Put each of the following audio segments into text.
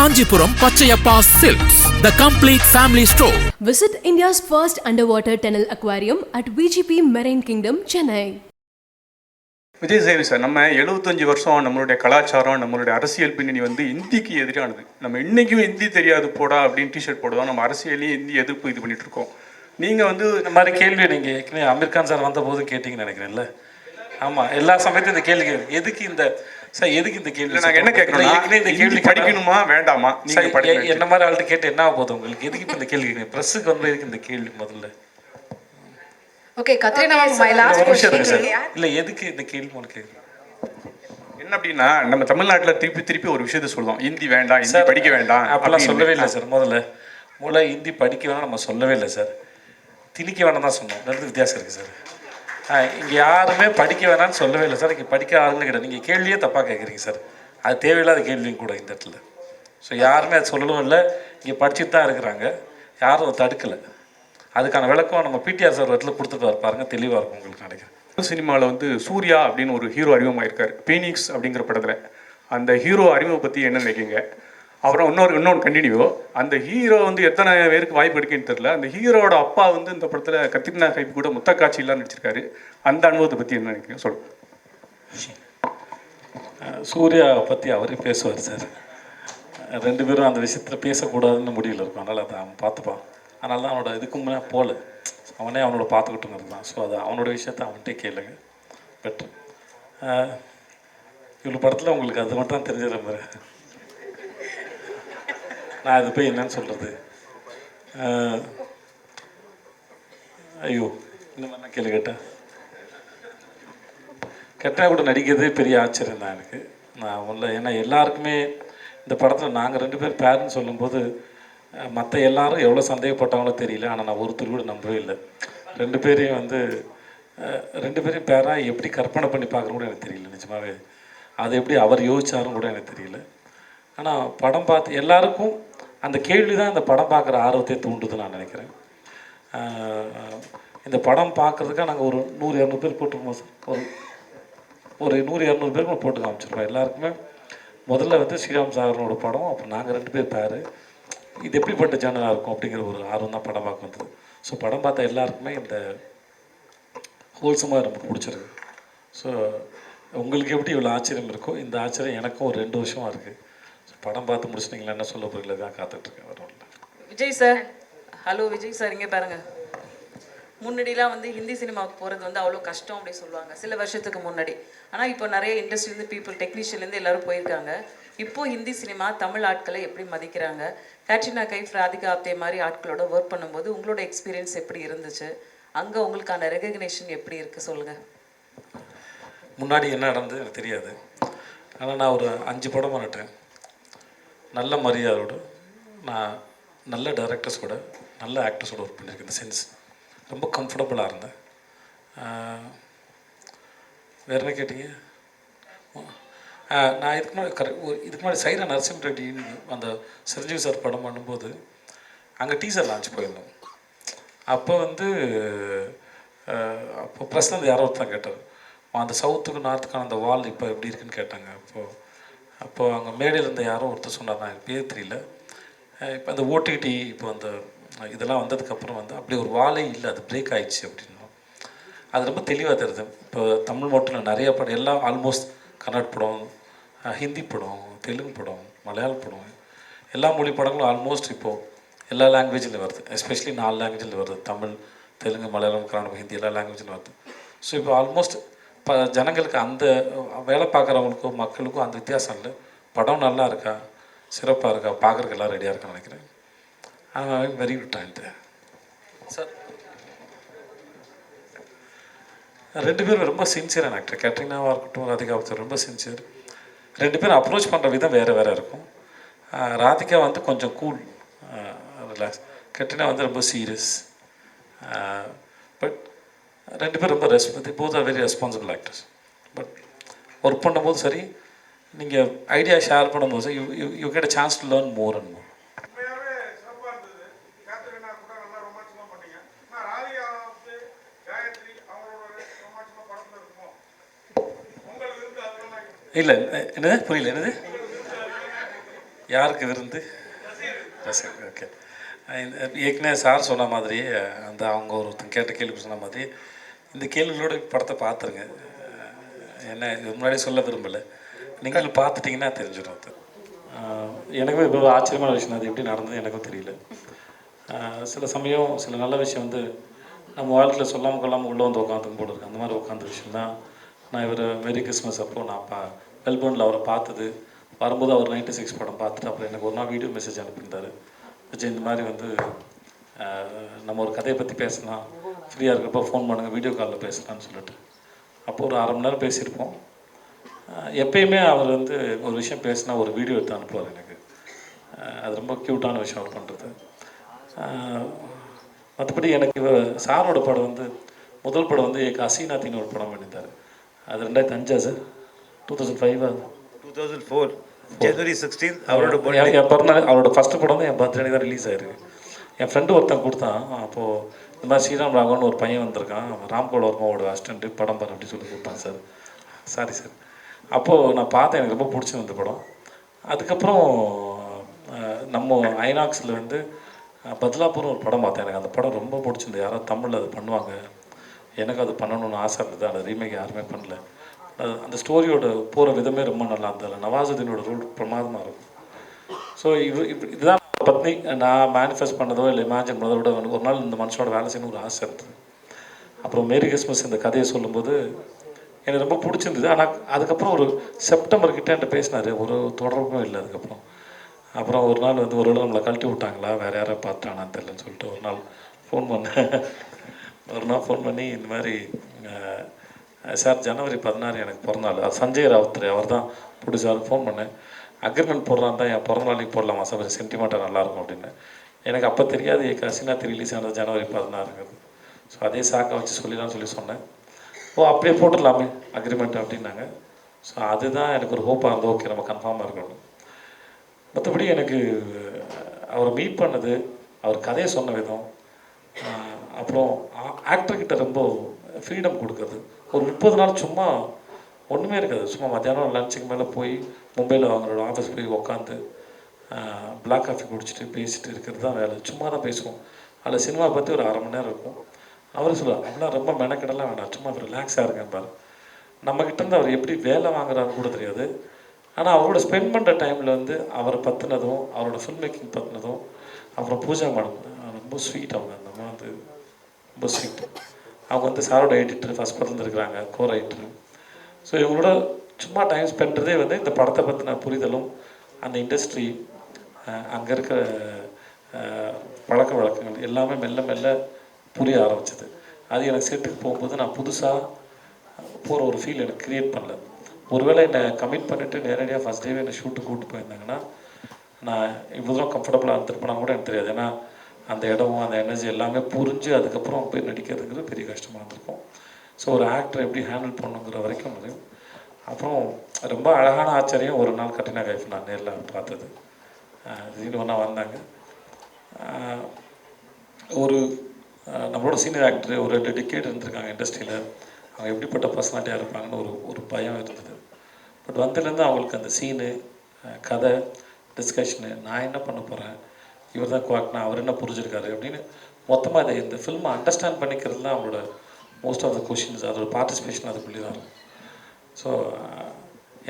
Kanjipuram Pachayappa Silks, the complete family store. Visit India's first underwater tunnel aquarium at VGP Marine Kingdom, Chennai. Vijay Sevi sir நம்ம எழுபத்தஞ்சு வருஷம் நம்மளுடைய கலாச்சாரம் நம்மளுடைய அரசியல் பின்னணி வந்து இந்திக்கு எதிரானது. நம்ம இன்னைக்கும் இந்தி தெரியாது போடா அப்படின்னு டிஷர்ட் போடுவோம். நம்ம அரசியலையும் இந்தி எதிர்ப்பு இது பண்ணிட்டு இருக்கோம். நீங்க வந்து இந்த மாதிரி கேள்வி நீங்கள் ஏற்கனவே அமீர் கான் சார் வந்த போது கேட்டிங்கன்னு நினைக்கிறேன்ல. ஆமாம் எல்லா சமயத்தையும் இந்த கேள்வி எதுக்கு இந்த சார் எதுக்கு இந்த கேள்வி நாங்க என்ன ஏற்கனவே இந்த கேள்வி படிக்கணுமா வேண்டாமா? நீங்க சார், படிக்க என்ன மாதிரி ஆள்கிட்ட கேட்டு என்ன போகுது உங்களுக்கு? எதுக்கு இப்போ இந்த கேள்வி? ப்ரெஸ்ஸுக்கு வந்து எதுக்கு இந்த கேள்வி முதல்ல. ஒரு நிமிஷம் question. இருங்க சார். இல்லை எதுக்கு இந்த கேள்வி உங்களுக்கு? என்ன அப்படின்னா நம்ம தமிழ்நாட்டுல திருப்பி திருப்பி ஒரு விஷயத்த சொல்லுவோம் இந்தி வேண்டாம் இந்தி படிக்க வேண்டாம் அப்பெல்லாம். சொல்லவே இல்லை சார் முதல்ல. முதல்ல ஹிந்தி படிக்க வேணாம் நம்ம சொல்லவே இல்லை சார். திணிக்க வேணாம் தான் சொன்னோம். ரெண்டு வித்தியாசம் இருக்குது சார். இங்கே யாருமே படிக்க வேணாம்னு சொல்லவே இல்லை சார். இங்கே படிக்க ஆளுங்க கிடையாது. நீங்கள் கேள்வியே தப்பாக கேட்குறீங்க சார். அது தேவையில்லாத கேள்வியும் கூட இந்த இடத்துல. ஸோ யாருமே அது சொல்லணும் இல்லை. இங்கே படிச்சுட்டு தான் இருக்கிறாங்க. யாரும் அதை தடுக்கலை. அதுக்கான விளக்கம் நம்ம பிடிஆர் சார் இடத்துல கொடுத்துட்டு பாருங்க தெளிவாக இருக்கும் உங்களுக்கு நினைக்கிறேன். சினிமாவில் வந்து சூர்யா அப்படின்னு ஒரு ஹீரோ அறிமுகமாயிருக்கார். பீனிக்ஸ் அப்படிங்கிற படத்தில். அந்த ஹீரோ அறிமுகம் பற்றி என்ன நினைக்கிங்க அப்புறம் இன்னொரு இன்னொன்று கண்டினியூ அந்த ஹீரோ வந்து எத்தனை பேருக்கு வாய்ப்பு எடுக்குன்னு தெரியல. அந்த ஹீரோட அப்பா வந்து இந்த படத்தில் கத்திரினா கைப்பு கூட முத்த காட்சியெல்லாம் நடிச்சிருக்காரு. அந்த அனுபவத்தை பற்றி என்ன நினைக்கிறேன் சொல்லுங்க. சூர்யாவை பற்றி அவரே பேசுவார் சார். ரெண்டு பேரும் அந்த விஷயத்தில் பேசக்கூடாதுன்னு முடிவில் இருக்கும். அதனால் அதை அவன் பார்த்துப்பான். அதனால தான் அவனோட இதுக்கு போகல. அவனே அவனோட பார்த்துக்கிட்டுங்கிறது தான். ஸோ அது அவனோட விஷயத்த அவன்கிட்டே கேளுங்க. பெட்ரு இவ்வளோ படத்தில் உங்களுக்கு அது மட்டும் தான் தெரிஞ்ச நம்புறேன் நான் அது போய் என்னன்னு சொல்கிறது ஐயோ இந்த மாதிரி கேள்வி கேட்டேன் கெட்டா கூட நடிக்கிறதே பெரிய ஆச்சரியம் தான் எனக்கு. நான் உள்ள ஏன்னா எல்லாருக்குமே இந்த படத்தில் நாங்கள் ரெண்டு பேர் பேருன்னு சொல்லும்போது மற்ற எல்லாரும் எவ்வளோ சந்தேகப்பட்டாங்களோ தெரியல. ஆனால் நான் ஒருத்தர் கூட நம்பவே இல்லை. ரெண்டு பேரையும் வந்து ரெண்டு பேரையும் பேராக எப்படி கற்பனை பண்ணி பார்க்குறோம் கூட எனக்கு தெரியல நிஜமாவே. அது எப்படி அவர் யோசிச்சாரும் கூட எனக்கு தெரியல. ஆனால் படம் பார்த்து எல்லாருக்கும் அந்த கேள்வி தான் இந்த படம் பார்க்குற ஆர்வத்தை தூண்டுது நான் நினைக்கிறேன். இந்த படம் பார்க்குறதுக்காக நாங்கள் ஒரு நூறு இரநூறு பேர் போட்டிருக்கோம் சார். ஒரு ஒரு நூறு இரநூறு பேருக்கு போட்டு காமிச்சிருப்போம் எல்லாருக்குமே. முதல்ல வந்து ஸ்ரீராம் சாகரனோட படம் அப்புறம் நாங்கள் ரெண்டு பேர் பேர். இது எப்படிப்பட்ட சேனலாக இருக்கும் அப்படிங்கிற ஒரு ஆர்வம் தான் படம் பார்க்க வந்தது. ஸோ படம் பார்த்தா எல்லாருக்குமே இந்த ஹோல்சமாக ரொம்ப பிடிச்சிருக்கு. ஸோ உங்களுக்கு எப்படி இவ்வளோ ஆச்சரியம் இருக்கோ இந்த ஆச்சரியம் எனக்கும் ஒரு ரெண்டு வருஷமாக இருக்குது படம் பார்த்து முடிச்சிட்டிங்களா? என்ன சொல்ல போகிறீங்களா தான் காத்துட்ருக்கேன் வரும் Vijay sir hello Vijay sir இங்கே பாருங்க. முன்னாடிலாம் வந்து ஹிந்தி சினிமாவுக்கு போகிறது வந்து அவ்வளோ கஷ்டம் அப்படி சொல்லுவாங்க சில வருஷத்துக்கு முன்னாடி. ஆனால் இப்போ நிறைய இண்டஸ்ட்ரிலேருந்து பீப்புள் டெக்னீஷியன்லேருந்து எல்லாரும் போயிருக்காங்க. இப்போ ஹிந்தி சினிமா தமிழ் ஆட்களை எப்படி மதிக்கிறாங்க? கேட்ரினா கைஃப் ராதிகா ஆப்தே மாதிரி ஆட்களோட ஒர்க் பண்ணும்போது உங்களோட எக்ஸ்பீரியன்ஸ் எப்படி இருந்துச்சு? அங்கே உங்களுக்கான ரெகக்னேஷன் எப்படி இருக்குது சொல்லுங்கள் முன்னாடி என்ன நடந்தது எனக்கு தெரியாது. ஆனால் நான் ஒரு அஞ்சு படம் பண்ணிட்டேன். நல்ல மரியாதையோடு நான் நல்ல டைரக்டர்ஸ் கூட நல்ல ஆக்டர்ஸோட ஒர்க் பண்ணியிருக்கேன் இந்த சென்ஸ் ரொம்ப கம்ஃபர்டபுளாக இருந்தேன். வேறு வேற என்ன கேட்டீங்க? நான் இதுக்கு முன்னாடி கரெக்ட் இதுக்கு முன்னாடி சைரா நரசிம்ம ரெட்டின்னு அந்த சிரஞ்சீவி சார் படம் பண்ணும்போது அங்கே டீசர் லான்ச் போயிருந்தோம். அப்போ வந்து அப்போ பிரசனந்த் யாரோ ஒருத்தான் கேட்டார். அந்த சவுத்துக்கு நார்த்துக்கான அந்த வால் இப்போ எப்படி இருக்குன்னு கேட்டாங்க. அப்போது அப்போது அங்கே மேடையில் இருந்த யாரோ ஒருத்தர் சொன்னார் நான் எனக்கு பேர் தெரியல. இப்போ அந்த ஓடிடி இப்போ அந்த இதெல்லாம் வந்ததுக்கப்புறம் வந்து அப்படி ஒரு வாழை இல்லை அது பிரேக் ஆயிடுச்சு அப்படின்னா. அது ரொம்ப தெளிவாக தெரியுது. இப்போ தமிழ் மட்டும் நிறைய படம் எல்லாம் ஆல்மோஸ்ட் கன்னட படம் ஹிந்தி படம் தெலுங்கு படம் மலையாள படம் எல்லா மொழி படங்களும் ஆல்மோஸ்ட் இப்போது எல்லா லாங்குவேஜில் வருது. எஸ்பெஷலி நாலு லாங்குவேஜில் வருது. தமிழ் தெலுங்கு மலையாளம் கன்னடம் ஹிந்தி எல்லா லாங்குவேஜில் வருது. ஸோ இப்போ ஆல்மோஸ்ட் இப்போ ஜனங்களுக்கு அந்த வேலை பார்க்குறவங்களுக்கும் மக்களுக்கும் அந்த வித்தியாசம் இல்லை. படம் நல்லா இருக்கா? சிறப்பாக இருக்கா? பார்க்குறதுக்கு எல்லாம் ரெடியாக இருக்கான்னு நினைக்கிறேன். ஆனால் வெரி குட் டைம் சார் ரெண்டு பேரும் ரொம்ப சின்சியரான ஆக்டர் கேட்ரினாவாக இருக்கட்டும் ராதிகா ஒருத்தர் ரொம்ப சின்சியர் ரெண்டு பேரும் அப்ரோச் பண்ணுற விதம் வேறு வேறு இருக்கும். ராதிகா வந்து கொஞ்சம் கூல் ரிலாக்ஸ் கேட்ரினா வந்து ரொம்ப சீரியஸ் பட் ரெண்டு பேரும் ரொம்ப response both are very responsible actors but work பண்ணும்போது சரி நீங்கள் ஐடியா ஷேர் பண்ணும்போது you you you get a chance to learn more and more இல்லை என்னது? புரியல என்னது? யாருக்கு விருந்து? ரசிகர் ஓகே ஏற்கனவே சார் சொன்ன மாதிரி அந்த அவங்க ஒருத்தங்க கேட்ட கேள்வி சொன்ன மாதிரி இந்த கேள்விகளோட படத்தை பார்த்துருங்க. என்ன இது முன்னாடியே சொல்ல விரும்பலை. நீங்கள் பார்த்துட்டிங்கன்னா தெரிஞ்சிடும் அது. எனக்கும் எனக்குமே இப்போ ஆச்சரியமான விஷயம் அது எப்படி நடந்தது எனக்கும் தெரியல. சில சமயம் சில நல்ல விஷயம் வந்து நம்ம வாழ்க்கையில் சொல்லாமல் கொள்ளாமல் உள்ளே வந்து உட்காந்துக்கும் போல இருக்கு. அந்த மாதிரி உட்காந்த விஷயம் தான் நான் இவர் மேரி கிறிஸ்மஸ் அப்போ நான் பா மெல்போர்னில் அவரை பார்த்தது. வரும்போது அவர் நைன்டி சிக்ஸ் படம் பார்த்துட்டு அப்புறம் எனக்கு ஒரு நாள் வீடியோ மெசேஜ் அனுப்பியிருந்தார். விஜய் இந்த மாதிரி வந்து நம்ம ஒரு கதையை பற்றி பேசலாம். ஃப்ரீயாக இருக்கிறப்ப ஃபோன் பண்ணுங்கள் வீடியோ காலில் பேசலாம்னு சொல்லிட்டு. அப்போ ஒரு அரை மணி நேரம் பேசியிருப்போம். எப்பயுமே அவர் வந்து ஒரு விஷயம் பேசினா ஒரு வீடியோ எடுத்து அனுப்புவார் எனக்கு. அது ரொம்ப க்யூட்டான விஷயம் அவர் பண்ணுறது மற்றபடி எனக்கு இவர் சாரோட படம் வந்து முதல் படம் வந்து ஏக் ஹசீனாத்தின்னு ஒரு படம் பண்ணியிருந்தார். அது ரெண்டாயிரத்தி அஞ்சா sir two thousand five two thousand four January sixteen அவரோட. என் பிறந்தநாள் அவரோட ஃபஸ்ட்டு படம் தான் என் பர்த்டே தான் ரிலீஸ் ஆயிருக்கு. என் ஃப்ரெண்டு ஒருத்தன் கொடுத்தான் அப்போது இந்த மாதிரி ஸ்ரீராம் ராகவன் ஒரு பையன் வந்திருக்கான். ராம் வர்மாவோட அசிஸ்டண்ட்டு படம் பாரு அப்படின்னு சொல்லி கூப்பிட்டான் சார். சாரி சார் அப்போது நான் பார்த்தேன் எனக்கு ரொம்ப பிடிச்சிருந்த படம். அதுக்கப்புறம் நம்ம ஐநாக்ஸில் வந்து அஹ், ஒரு படம் பார்த்தேன். எனக்கு அந்த படம் ரொம்ப பிடிச்சிருந்து யாரோ தமிழில் அது பண்ணுவாங்க. எனக்கு அது பண்ணணும்னு ஆசை இருந்தது. அந்த ரீமேக் யாருமே பண்ணல. அந்த ஸ்டோரியோட போகிற விதமே ரொம்ப நல்லா இருந்தது. நவாசுதீனோட ரோல் பிரமாதமாக இருக்கும். ஸோ இவ் இது- இதுதான் பத்னி நான் மேனிஃபெஸ்ட் பண்ணதோ இல்லை இமேஜின் பண்ணதோ விட எனக்கு ஒரு நாள் இந்த மனுஷனோட வேலை செய்யணும் ஒரு ஆசை இருந்தது. அப்புறம் மேரி கிறிஸ்மஸ் இந்த கதையை சொல்லும்போது எனக்கு ரொம்ப பிடிச்சிருந்தது. ஆனால் அதுக்கப்புறம் ஒரு செப்டம்பர் கிட்டே என்கிட்ட பேசினார். ஒரு தொடர்பும் இல்லை அதுக்கப்புறம். அப்புறம் ஒரு நாள் வந்து ஒரு நம்மளை கழட்டி விட்டாங்களா? வேறு யாரை பார்த்தானான்னு தெரியலன்னு சொல்லிட்டு ஒரு நாள் ஃபோன் பண்ணேன் ஒரு நாள் ஃபோன் பண்ணி இந்த மாதிரி சார் ஜனவரி பதினாறு எனக்கு பிறந்தநாள். சஞ்சய் ராவுத்ரே அவர் தான் பிடிச்சாரு ஃபோன் பண்ணேன். அக்ரிமெண்ட் போடுறான் தான் என் பிறந்த நாளைக்கு போடலாமா? சார் கொஞ்சம் சென்டிமெண்ட்டாக நல்லாயிருக்கும் அப்படின்னு. எனக்கு அப்போ தெரியாது என் கசினாத்து ரிலீஸ் ஆனது ஜனவரி பதினாறுங்கிறது. ஸோ அதே சாக்கை வச்சு சொல்லிடலாம்னு சொல்லி சொன்னேன். ஓ அப்படியே போட்டுடலாமே அக்ரிமெண்ட் அப்படின்னாங்க. ஸோ அதுதான் எனக்கு ஒரு ஹோப்பாக இருந்தது. ஓகே நம்ம கன்ஃபார்மாக இருக்கணும். மற்றபடி எனக்கு அவரை மீட் பண்ணது அவர் கதையை சொன்ன விதம் அப்புறம் ஆக்டர்கிட்ட ரொம்ப ஃப்ரீடம் கொடுக்குறது. ஒரு முப்பது நாள் சும்மா ஒன்றுமே இருக்காது. சும்மா மத்தியானம் லஞ்சுக்கு மேலே போய் மும்பையில் அவங்களோட ஆஃபீஸ் போய் உக்காந்து பிளாக் காஃபி குடிச்சிட்டு பேசிட்டு இருக்கிறது தான் வேலை. சும்மா தான் பேசுவோம். அதில் சினிமா பற்றி ஒரு அரை மணி நேரம் இருக்கும். அவர் சொல்லுவார் அப்படிலாம் ரொம்ப மெனக்கெடலாம் வேண்டாம். சும்மா ரிலாக்ஸாக இருக்கேன் பாரு. நம்மக்கிட்ட இருந்து அவர் எப்படி வேலை வாங்குறாருன்னு கூட தெரியாது. ஆனால் அவரோட ஸ்பெண்ட் பண்ணுற டைமில் வந்து அவரை பற்றினதும் அவரோட ஃபில்ம் மேக்கிங் பற்றினதும் அப்புறம் பூஜா மேடம் ரொம்ப ஸ்வீட் அவங்க. அந்த அம்மா வந்து ரொம்ப ஸ்வீட் அவங்க வந்து சாரோட எடிட்டர் ஃபஸ்ட் படத்துல இருக்கிறாங்க கோ ரைட்டர் ஸோ இவங்களோட சும்மா டைம் ஸ்பெண்ட்றதே வந்து இந்த படத்தை பற்றின புரிதலும் அந்த இண்டஸ்ட்ரி அங்கே இருக்கிற பழக்க வழக்கங்கள் எல்லாமே மெல்ல மெல்ல புரிய ஆரம்பிச்சது. அது எனக்கு செட்டுக்கு போகும்போது நான் புதுசாக போகிற ஒரு ஃபீல் எனக்கு க்ரியேட் பண்ணல. ஒருவேளை என்னை கமிட் பண்ணிவிட்டு நேரடியாக ஃபஸ்ட் டேவே என்னை ஷூட்டு கூப்பிட்டு போயிருந்தாங்கன்னா நான் இவ்வளோ தூரம் கம்ஃபர்டபுளாக இருந்திருப்பேனா கூட எனக்கு தெரியாது. ஏன்னா அந்த இடம் அந்த எனர்ஜி எல்லாமே புரிஞ்சு அதுக்கப்புறம் போய் நடிக்கிறதுங்கிறது பெரிய கஷ்டமாக இருந்திருக்கும். ஸோ ஒரு ஆக்டர் எப்படி ஹேண்டில் பண்ணுங்கிற வரைக்கும் முடியும் அப்புறம் ரொம்ப அழகான ஆச்சரியம் ஒரு நாள் கட்டினா கைஃப் நான் நேரில் பார்த்தது. திடீர்னு ஒன்றா வந்தாங்க. ஒரு நம்மளோட சீனியர் ஆக்டர் ஒரு ரெண்டு டிக்கெட் இருந்திருக்காங்க இண்டஸ்ட்ரியில் அவங்க எப்படிப்பட்ட பர்சனாலிட்டியாக இருப்பாங்கன்னு ஒரு ஒரு பயம் இருந்தது. பட் வந்ததுலேருந்து அவங்களுக்கு அந்த சீனு கதை டிஸ்கஷனு நான் என்ன பண்ண போகிறேன் இவர் தான் குவாக்னா அவர் என்ன புரிஞ்சிருக்காரு அப்படின்னு மொத்தமாக இதை இந்த ஃபில்மை அண்டர்ஸ்டாண்ட் பண்ணிக்கிறது தான் அவங்களோட மோஸ்ட் ஆஃப் த கொஷின்ஸ் அதோட பார்ட்டிசிபேஷன் அதுக்குள்ளே தான். இருக்கும் ஸோ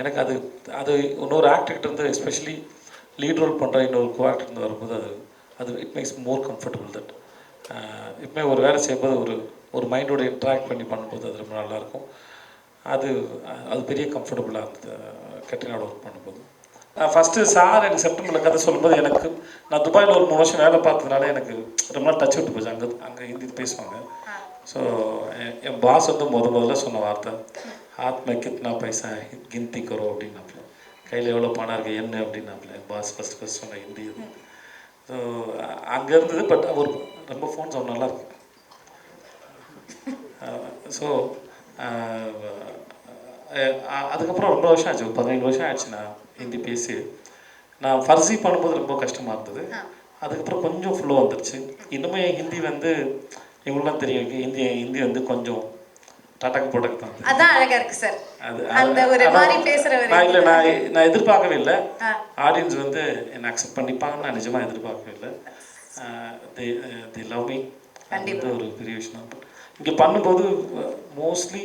எனக்கு அது அது இன்னொரு ஆக்டர்கிட்ட இருந்து எஸ்பெஷலி லீட் ரோல் பண்ணுற இன்னொரு கோ ஆக்டர் இருந்து வரும்போது அது அது it makes more comfortable that இப்போமே ஒரு வேலை செய்யும்போது ஒரு ஒரு மைண்டோட இன்ட்ராக்ட் பண்ணி பண்ணும்போது அது ரொம்ப நல்லாயிருக்கும் அது அது பெரிய கம்ஃபர்டபுளாக இருந்தது கெட்டினாட ஒர்க் பண்ணும்போது. ஃபஸ்ட்டு சார் எனக்கு செப்டம்பரில் கதை சொல்லும்போது எனக்கு நான் துபாயில் ஒரு மூணு வருஷம் வேலை பார்த்ததுனால எனக்கு ரொம்ப நாள் டச் விட்டு போச்சு. அங்கே அங்கே ஹிந்தி பேசுவாங்க. ஸோ என் பாஸ் வந்து முத முதல்ல சொன்ன வார்த்தை ஆத்ம கித்னா பைசா கிந்தி கரோ அப்படின்னாப்புல கையில் எவ்வளோ பணம் இருக்குது என்ன அப்படின்னாப்புல என் பாஸ் ஃபஸ்ட் ஃபஸ்ட் சொன்ன ஹிந்தி இது. ஸோ அங்கே இருந்தது பட் அவர் ரொம்ப ஃபோன் சவுண்ட் நல்லாயிருக்கு ஸோ அதுக்கப்புறம் ரொம்ப வருஷம் ஆச்சு. பதினேழு வருஷம் ஆச்சு நான் ஹிந்தி பேசி. நான் ஃபர்ஸி பண்ணும்போது ரொம்ப கஷ்டமாக இருந்தது. அதுக்கப்புறம் கொஞ்சம் ஃப்ளோ வந்துருச்சு. இன்னுமே ஹிந்தி வந்து இவங்களாம் தெரியும். ஹிந்தி ஹிந்தி வந்து கொஞ்சம் டாட்டாக்கு போட்டக்கு தான் அதான் அழகா இருக்கு சார். அது அந்த ஒரு மாதிரி பேசுற நான் இல்லை நான் நான் எதிர்பார்க்கவே இல்லை. ஆடியன்ஸ் வந்து என்னை அக்செப்ட் பண்ணிப்பாங்கன்னு நான் நிஜமாக எதிர்பார்க்கவே இல்லை. தி தி லவ் மீ வந்து ஒரு பெரிய விஷயம் இங்கே பண்ணும்போது மோஸ்ட்லி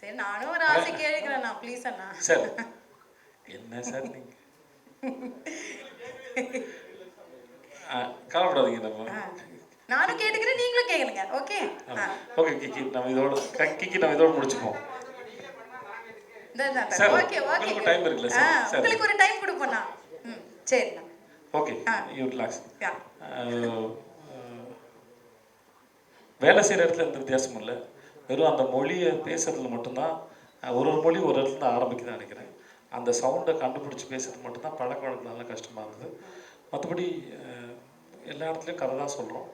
சரி நானும் ஒரு ஆசை கேட்கிறேன் நான். ப்ளீஸ் அண்ணா. சார் என்ன சார் நீங்கள் கவலைப்படாதீங்க நம்ம. நானும் கேட்டுக்கிறேன் நீங்களும் கேளுங்க. ஓகே ஓகே கிக்கி நம்ம இதோட கிக்கி நம்ம இதோட முடிச்சுப்போம் சார், ஓகே ஓகே time இருக்குல்ல சார்? சார். உங்களுக்கு ஒரு டைம் கொடுப்போண்ணா ம் சரிண்ணா. ஓகே. யூ. ரிலாக்ஸ் வேலை செய்கிற இடத்துல எந்த வித்தியாசமும் இல்லை? வெறும் அந்த மொழியை பேசுறதுல மட்டும்தான் ஒரு ஒரு மொழி ஒரு இடத்துல ஆரம்பிக்குதுன்னு நினைக்கிறேன். அந்த சவுண்டை கண்டுபிடிச்சி பேசுறது மட்டும்தான் பழக்க வழக்கம் நல்லா கஷ்டமாக இருந்தது. மற்றபடி எல்லா இடத்துலையும் கதை தான் சொல்கிறோம்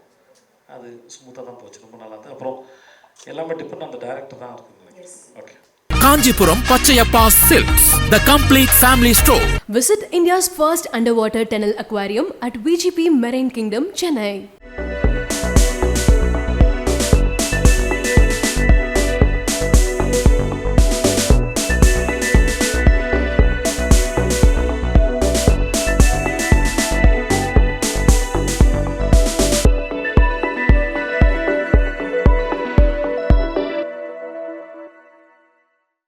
அது ஸ்மூத்தாக தான் போச்சு ரொம்ப நல்லா இருந்தது. அப்புறம் எல்லாமே டிபெண்ட் அந்த டைரக்டர் தான் இருக்குது okay Kanjipuram Pachayappa Silks, the complete family store. Visit India's first underwater tunnel aquarium at VGP Marine Kingdom, Chennai.